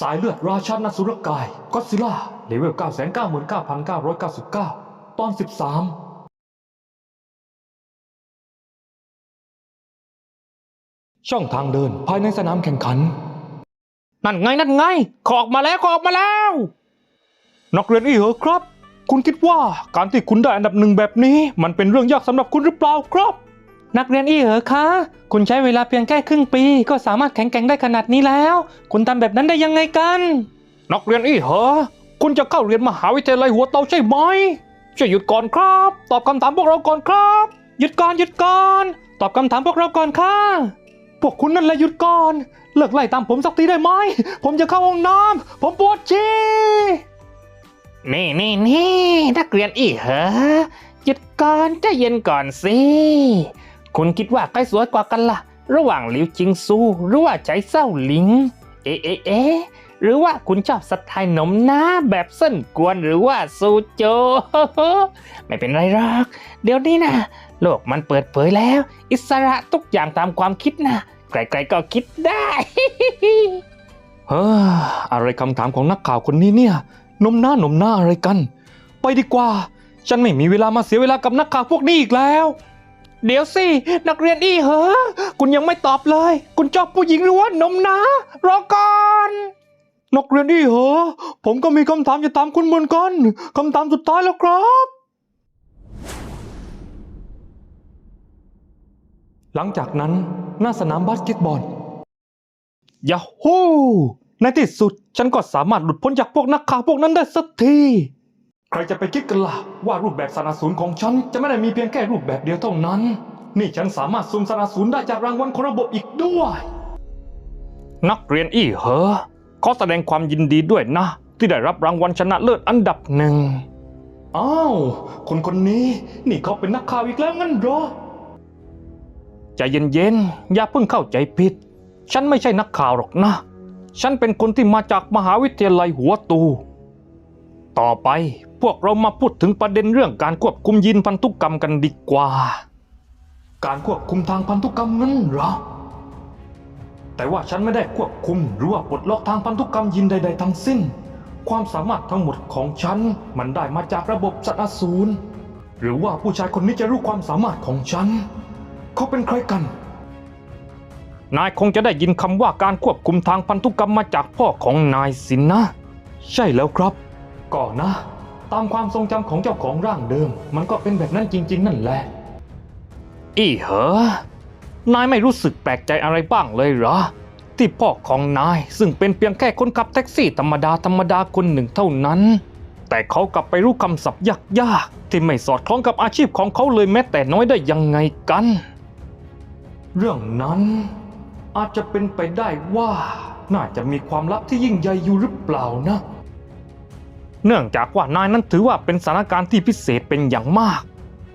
สายเลือดราชาณสุรกายก็ซิล่าเลเวล 999,999 ตอน 13ช่องทางเดินภายในสนามแข่งขัน นั่นไงนั่นไงขอออกมาแล้วขอออกมาแล้ว นักเรียนอีเหรอครับ คุณคิดว่าการที่คุณได้อันดับหนึ่งแบบนี้ มันเป็นเรื่องยากสำหรับคุณหรือเปล่าครับ นักเรียนอีเหรอคะ คุณใช้เวลาเพียงแค่ครึ่งปี ก็สามารถแข่งแกร่งได้ขนาดนี้แล้ว คุณทำแบบนั้นได้ยังไงกัน นักเรียนอีเหรอ คุณจะเข้าเรียนมหาวิทยาลัยหัวเตาใช่ไหมช่วยหยุดก่อนครับ ตอบคำถามพวกเราก่อนครับ หยุดก่อนหยุดก่อน ตอบคำถามพวกเราก่อนค่ะ พวกคุณนั่นแหละหยุดก่อน เลิกไล่ตามผมสักทีได้ไหม ผมจะเข้าห้องน้ำผมปวดฉี่นี่นี่นี่นักเรียนอีเหรอหยุดก่อนใจเย็นก่อนสิ คุณคิดว่าใครสวยกว่ากันล่ะ ระหว่างหลิวจิงซูหรือว่าใจเศร้าหลิง เอ๊ะเอ๊ะเอ๊ะหรือว่าคุณชอบสไตล์หนมหน้าแบบเส้นกวนหรือว่าซูโจ ไม่เป็นไรหรอก เดี๋ยวนี้นะโลกมันเปิดเผยแล้ว อิสระทุกอย่างตามความคิดนะใครๆก็คิดได้เฮ้ออะไรคำถามของนักข่าวคนนี้เนี่ยนมหน้านมหน้าอะไรกัน ไปดีกว่า ฉันไม่มีเวลามาเสียเวลากับนักข่าวพวกนี้อีกแล้ว เดี๋ยวสิ นักเรียนอีเหรอคุณยังไม่ตอบเลย คุณชอบผู้หญิงหรือว่านมนารอก่อนนักเรียนอีเหรอผมก็มีคำถามจะถามคุณเหมือนกันคำถามสุดท้ายแล้วครับ หลังจากนั้นหน้าสนามบาสเกตบอลยาฮูในที่สุดฉันก็สามารถหลุดพ้นจากพวกนักข่าวพวกนั้นได้สักที ใครจะไปคิดกันล่ะว่ารูปแบบสนาศูนย์ของฉัน จะไม่ได้มีเพียงแค่รูปแบบเดียวเท่านั้น นี่ฉันสามารถซุ่มสนาศูนย์ได้จากรางวัลของระบบอีกด้วย นักเรียนอี้เหอขอแสดงความยินดีด้วยนะ ที่ได้รับรางวัลชนะเลิศอันดับหนึ่งอ้าวคนคนนี้นี่เขาเป็นนักข่าวอีกแล้วงั้นเหรอใจเย็นๆอย่าเพิ่งเข้าใจผิด ฉันไม่ใช่นักข่าวหรอกนะ ฉันเป็นคนที่มาจากมหาวิทยาลัยหัวตู ต่อไป พวกเรามาพูดถึงประเด็นเรื่องการควบคุมยีนพันธุกรรมกันดีกว่า การควบคุมทางพันธุกรรมนั้นเหรอ แต่ว่าฉันไม่ได้ควบคุมหรือว่าปลดล็อกทางพันธุกรรมยีนใด ๆ ทั้งสิ้น ความสามารถทั้งหมดของฉันมันได้มาจากระบบสัตว์อสูร หรือว่าผู้ชายคนนี้จะรู้ความสามารถของฉัน เขาเป็นใครกัน นายคงจะได้ยินคำว่าการควบคุมทางพันธุกรรมมาจากพ่อของนายสินนะ ใช่แล้วครับก่อนนะ ตามความทรงจำของเจ้าของร่างเดิม มันก็เป็นแบบนั้นจริง ๆ นั่นแหละ อีเหรอนายไม่รู้สึกแปลกใจอะไรบ้างเลยเหรอ ที่พ่อของนายซึ่งเป็นเพียงแค่คนขับแท็กซี่ธรรมดาธรรมดาคนหนึ่งเท่านั้น แต่เขากลับไปรู้คำศัพท์ยากๆที่ไม่สอดคล้องกับอาชีพของเขาเลยแม้แต่น้อยได้ยังไงกัน เรื่องนั้นอาจจะเป็นไปได้ว่า น่าจะมีความลับที่ยิ่งใหญ่อยู่หรือเปล่านะ เนื่องจากว่านายนั้นถือว่าเป็นสถานการณ์ที่พิเศษเป็นอย่างมาก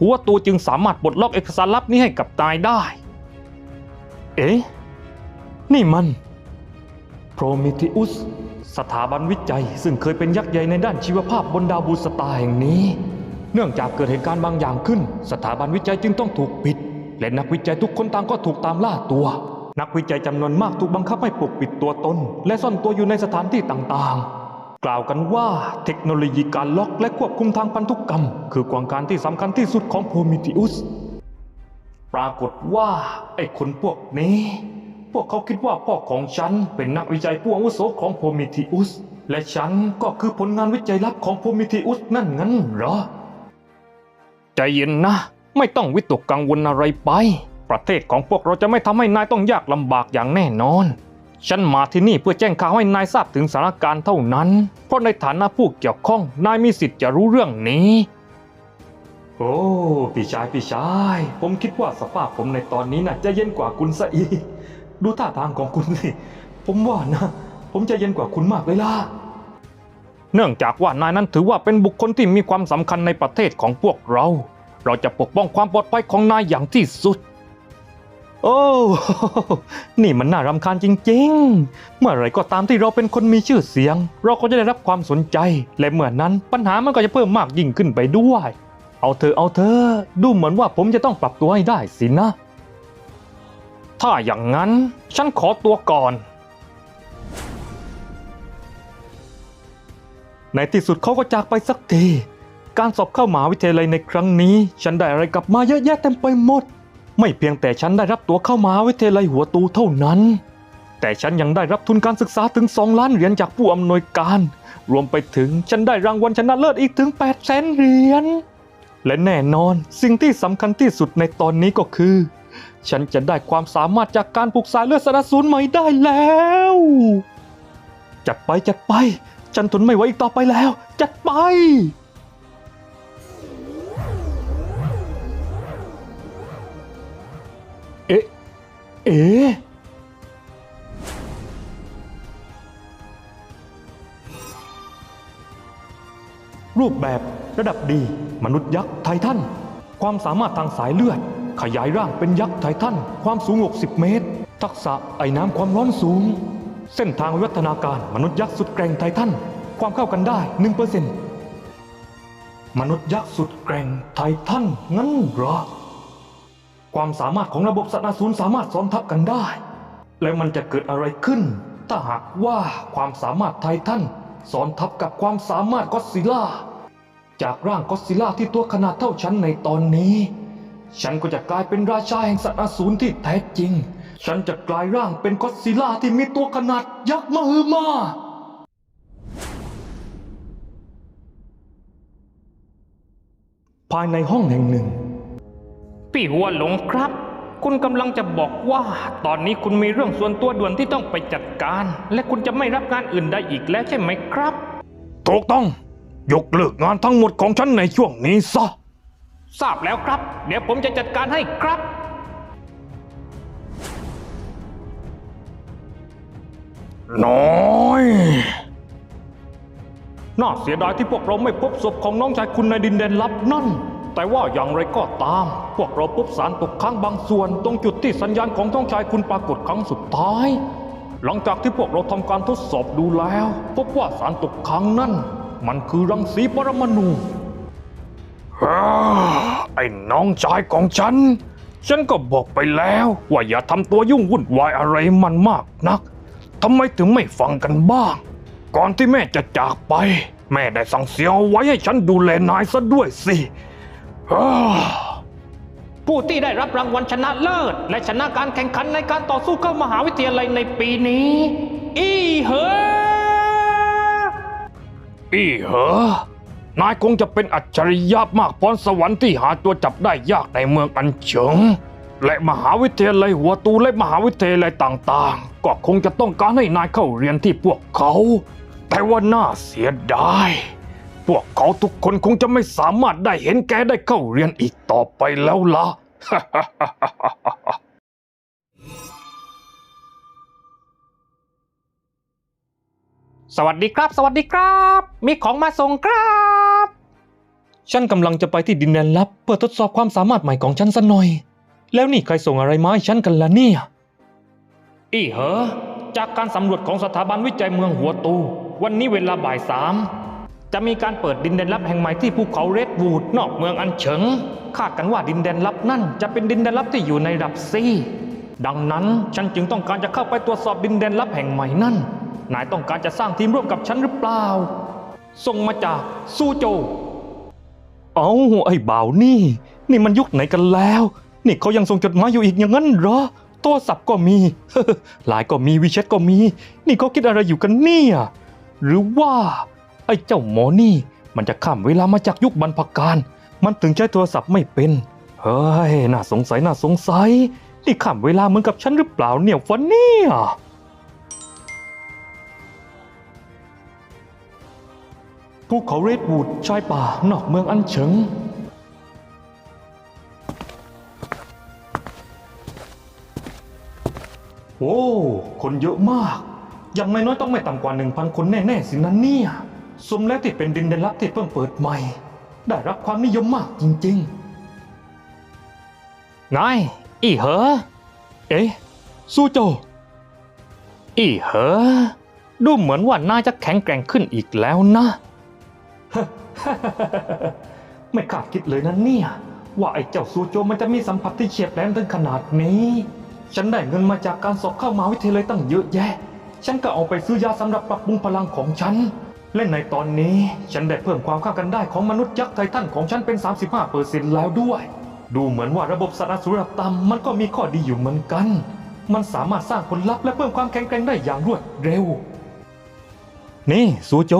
หัวตัวจึงสามารถปลดล็อกเอกสารลับนี้ให้กับนายได้ เอ๊ะ นี่มันโพรเมธิอุสสถาบันวิจัย ซึ่งเคยเป็นยักษ์ใหญ่ในด้านชีวภาพบนดาวบูสตาแห่งนี้ เนื่องจากเกิดเหตุการณ์บางอย่างขึ้น สถาบันวิจัยจึงต้องถูกปิด และนักวิจัยทุกคนต่างก็ถูกตามล่าตัว นักวิจัยจำนวนมากถูกบังคับให้ปกปิดตัวตน และซ่อนตัวอยู่ในสถานที่ต่างๆ กล่าวกันว่าเทคโนโลยีการล็อกและควบคุมทางพันธุกรรม คือกวางการที่สำคัญที่สุดของโพมิติอุส ปรากฏว่าไอ้คนพวกนี้ พวกเขาคิดว่าพ่อของฉันเป็นนักวิจัยผู้อาวุโสของโพมิติอุส และฉันก็คือผลงานวิจัยลับของโพมิติอุสนั่นงั้นเหรอ ใจเย็นนะ ไม่ต้องวิตกกังวลอะไรไป ประเทศของพวกเราจะไม่ทำให้นายต้องยากลำบากอย่างแน่นอน ฉันมาที่นี่เพื่อแจ้งข่าวให้นายทราบถึงสถานการณ์เท่านั้น เพราะในฐานะผู้เกี่ยวข้องนายมีสิทธิ์จะรู้เรื่องนี้ โอ้พี่ชายพี่ชาย ผมคิดว่าสภาพผมในตอนนี้น่ะจะเย็นกว่าคุณซะอีกดูท่าทางของคุณสิผมว่านะ ผมจะเย็นกว่าคุณมากเลยล่ะเนื่องจากว่านายนั้นถือว่าเป็นบุคคลที่มีความสำคัญในประเทศของพวกเรา เราจะปกป้องความปลอดภัยของนายอย่างที่สุด โอ้ นี่มันน่ารำคาญจริงๆ เมื่อไรก็ตามที่เราเป็นคนมีชื่อเสียง เราก็จะได้รับความสนใจ และเมื่อนั้นปัญหามันก็จะเพิ่มมากยิ่งขึ้นไปด้วย เอาเธอเอาเธอ ดูเหมือนว่าผมจะต้องปรับตัวให้ได้สินะ ถ้าอย่างนั้นฉันขอตัวก่อน ในที่สุดเขาก็จากไปสักที การสอบเข้ามหาวิทยาลัยในครั้งนี้ ฉันได้อะไรกลับมาเยอะแยะเต็มไปหมด ไม่เพียงแต่ฉันได้รับตัวเข้ามหาวิทยาลัยหัวตูเท่านั้น แต่ฉันยังได้รับทุนการศึกษาถึง 2 ล้านเหรียญจากผู้อำนวยการ รวมไปถึงฉันได้รางวัลชนะเลิศอีกถึง8แสนเหรียญ และแน่นอนสิ่งที่สำคัญที่สุดในตอนนี้ก็คือ ฉันจะได้ความสามารถจากการปลูกสายเลือดสารสูรใหม่ได้แล้ว จัดไปจัดไป ฉันทนไม่ไหวอีกต่อไปแล้ว จัดไป เอ๊รูปแบบระดับดีมนุษย์ยักษ์ไททัน ความสามารถทางสายเลือด ขยายร่างเป็นยักษ์ไททัน ความสูง 60 เมตร ทักษะไอ้น้ำความร้อนสูง เส้นทางวิวัฒนาการมนุษย์ยักษ์สุดแกร่งไททัน ความเข้ากันได้ 1%มนุษย์ยักษ์สุดแกร่งไททันงั้นเหรอ ความสามารถของระบบสัตว์อสูรสามารถซ้อนทับกันได้ แล้วมันจะเกิดอะไรขึ้น ถ้าหากว่าความสามารถไททันซ้อนทับกับความสามารถก็ซิล่า จากร่างก็ซิล่าที่ตัวขนาดเท่าฉันในตอนนี้ ฉันก็จะกลายเป็นราชาแห่งสัตว์อสูรที่แท้จริง ฉันจะกลายร่างเป็นก็ซิล่าที่มีตัวขนาดยักษ์มหึมาภายในห้องแห่งหนึ่ง พี่หัวหลงครับ คุณกำลังจะบอกว่า ตอนนี้คุณมีเรื่องส่วนตัวด่วนที่ต้องไปจัดการ และคุณจะไม่รับงานอื่นได้อีกแล้วใช่ไหมครับ ถูกต้อง ยกเลิกงานทั้งหมดของฉันในช่วงนี้ซะ ทราบแล้วครับ เดี๋ยวผมจะจัดการให้ครับน้อย น่าเสียดายที่พวกเราไม่พบศพของน้องชายคุณในดินแดนลับนั่น แต่ว่าอย่างไรก็ตาม พวกเราพบสารตกค้างบางส่วน ตรงจุดที่สัญญาณของน้องชายคุณปรากฏครั้งสุดท้าย หลังจากที่พวกเราทำการทดสอบดูแล้ว พบว่าสารตกค้างนั่น มันคือรังสีปรมาณูอไอ้น้องชายของฉัน ฉันก็บอกไปแล้วว่าอย่าทำตัวยุ่งวุ่นวายอะไรมันมากนักทำไมถึงไม่ฟังกันบ้าง ก่อนที่แม่จะจากไป แม่ได้สั่งเสียเอาไว้ให้ฉันดูแลนายซะด้วยสิ ผู้ที่ได้รับรางวัลชนะเลิศ และชนะการแข่งขันในการต่อสู้เข้ามหาวิทยาลัยในปีนี้ อีเหออีเหอนายคงจะเป็นอัจฉริยะมากพรสวรรค์ที่หาตัวจับได้ยากในเมืองอันเฉิงและมหาวิทยาลัยหัวตูและมหาวิทยาลัยต่างๆ ก็คงจะต้องการให้นายเข้าเรียนที่พวกเขา แต่ว่าน่าเสียดาย พวกเขาทุกคนคงจะไม่สามารถได้เห็นแกได้เข้าเรียนอีกต่อไปแล้วล่ะ สวัสดีครับ สวัสดีครับ มีของมาส่งครับ ฉันกำลังจะไปที่ดินแดนลับ เพื่อทดสอบความสามารถใหม่ของฉันสัหน่อย แล้วนี่ใครส่งอะไรมาให้ฉันกันล่ะเนี่ย อีเหอจากการสำรวจของสถาบันวิจัยเมืองหัวตู วันนี้เวลาบ่ายสาม จะมีการเปิดดินแดนลับแห่งใหม่ที่ภูเขาเรดวูดนอกเมืองอันเฉิง คาดกันว่าดินแดนลับนั่นจะเป็นดินแดนลับที่อยู่ในระดับซีดังนั้นฉันจึงต้องการจะเข้าไปตรวจสอบดินแดนลับแห่งใหม่นั่น นายต้องการจะสร้างทีมร่วมกับฉันหรือเปล่า ส่งมาจากซูโจ เอาไอ้บ่าวนี่ นี่มันยุคไหนกันแล้ว นี่เขายังส่งจดหมายอยู่อีกอย่างนั้นเหรอโทรศัพท์ก็มีไลน์ก็มีวีแชทก็มี นี่เขาคิดอะไรอยู่กันเนี่ยหรือว่า ไอ้เจ้าหมอนี่ มันจะข้ามเวลามาจากยุคบรรพการมันถึงใช้โทรศัพท์ไม่เป็น เฮ้ย น่าสงสัยน่าสงสัย นี่ข้ามเวลาเหมือนกับฉันหรือเปล่าเนี่ยฟันเนี่ยภูเขาเรดวูดชายป่านอกเมืองอันเฉิงโอ้คนเยอะมาก อย่างน้อยๆต้องไม่ต่ำกว่า 1,000 คนแน่ ๆ สินะเนี่ย สมแล้วที่เป็นดินแดนลับที่เพิ่งเปิดใหม่ ได้รับความนิยมมากจริงไงอีเหอๆเอ๊ะสู้โจ อีเหอ ดูเหมือนว่านายจะแข็งแกร่งขึ้นอีกแล้วนะ ไม่คาดคิดเลยนะเนี่ย ว่าไอ้เจ้าซูโจมันจะมีสัมผัสที่เฉียบแหลมถึงขนาดนี้ ฉันได้เงินมาจากการสอบเข้ามหาวิทยาลัยตั้งเยอะแยะ ฉันก็เอาไปซื้อยาสำหรับปรับปรุงพลังของฉัน และในตอนนี้ฉันได้เพิ่มความเข้ากันได้ของมนุษย์ยักษ์ไททันของฉันเป็น 35เปอร์เซ็นต์แล้วด้วย ดูเหมือนว่าระบบสัตว์อสุรตำมันก็มีข้อดีอยู่เหมือนกัน มันสามารถสร้างผลลัพธ์และเพิ่มความแข็งแกร่งได้อย่างรวดเร็ว นี่ซูโจ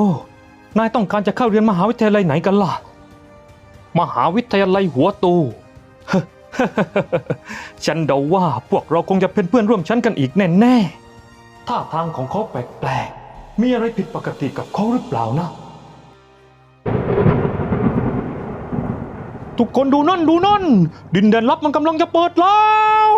นายต้องการจะเข้าเรียนมหาวิทยาลัยไหนกันล่ะ มหาวิทยาลัยหัวตู ฉันเดาว่าพวกเราคงจะเป็นเพื่อนร่วมชั้นกันอีกแน่ๆท่าทางของเขาแปลกๆ มีอะไรผิดปกติกับเขาหรือเปล่านะ ทุกคนดูนั่นดูนั่น ดินแดนลับมันกำลังจะเปิดแล้ว